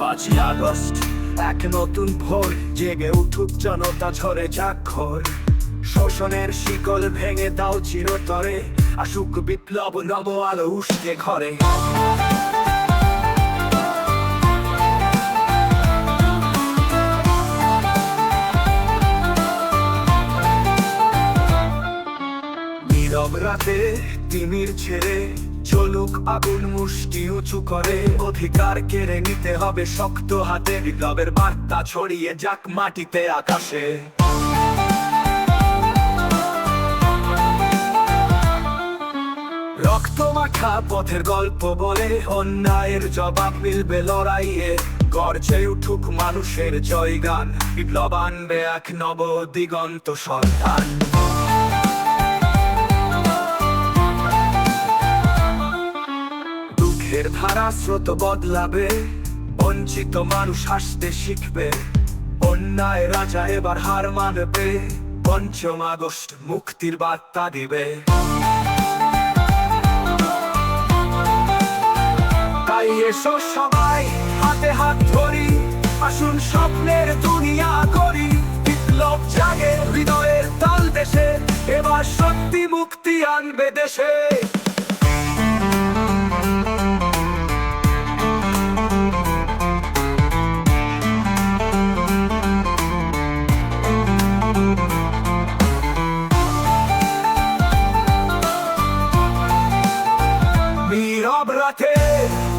পাঁচই আগস্ট, এক নতুন ভোর, জেগে উঠুক জনতা ঝরে যাক্ষর শোষণের শিকল ভেঙে দাও চিরতরে, আসুক বিপ্লব, নব আলো উঠতে ঘরে। নীরব রাতে তিমির ছেড়ে চলুক আগুন মুষ্টি উঁচু করে। অধিকার কেড়ে নিতে হবে শক্ত হাতে। বিপ্লবের বার্তা ছড়িয়ে যাক মাটিতে আকাশে। রক্ত মাখা পথের গল্প বলে, অন্যায়ের জবাব মিলবে লড়াইয়ে। গর্জে উঠুক মানুষের জয়গান বিপ্লব আনবে এক নব দিগন্ত সন্তান। দুঃখের ধারা স্রোত বদলাবে। বঞ্চিত মানুষ হাসতে শিখবে। অন্যায় রাজা এবার হার মানবে। পঞ্চম আগস্ট মুক্তির বার্তা দিবে। তাই এসো সবাই, হাতে হাত ধরি। আসুন স্বপ্নের দুনিয়া করি বিপ্লব জাগে হৃদয়ের তাল দেশে। এবার সত্যি মুক্তি আনবে দেশে। রাতে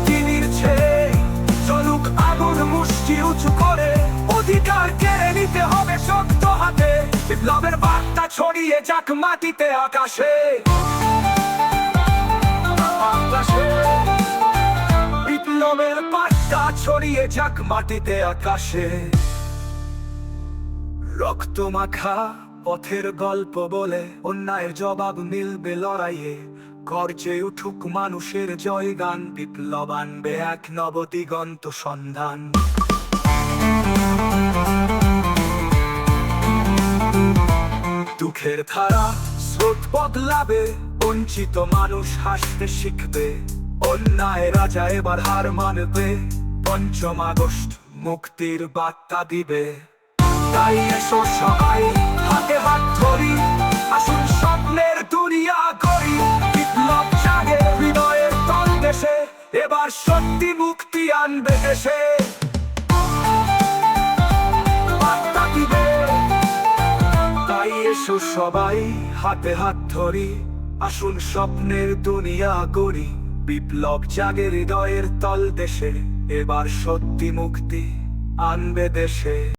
তিনির ছেড়ে চলুক আগুন মুষ্টি উঁচু করে। অধিকার কেড়ে নিতে হবে শক্ত হাতে। বিপ্লবের বার্তা ছড়িয়ে যাক মাটিতে আকাশে। বিপ্লবের বার্তা ছড়িয়ে যাক মাটিতে আকাশে। রক্ত মাখা পথের গল্প বলে অন্যায়ের জবাব মিলবে লড়াইয়ে। গর্জে উঠুক মানুষের জয়গান বিপ্লব আনবে এক নবদিগন্ত সন্ধান। দুঃখের ধারা স্রোত বদলাবে, বঞ্চিত মানুষ হাসতে শিখবে, অন্যায় রাজা এবার হার মানবে, পঞ্চম আগস্ট মুক্তির বার্তা দিবে। তাই এসো সবাই এবার সত্যি মুক্তি আনবে দিবে। তাই এসো সবাই হাতে হাত ধরি, আসুন স্বপ্নের দুনিয়া করি বিপ্লব জাগে হৃদয়ের তল দেশে, এবার সত্যি মুক্তি আনবে দেশে।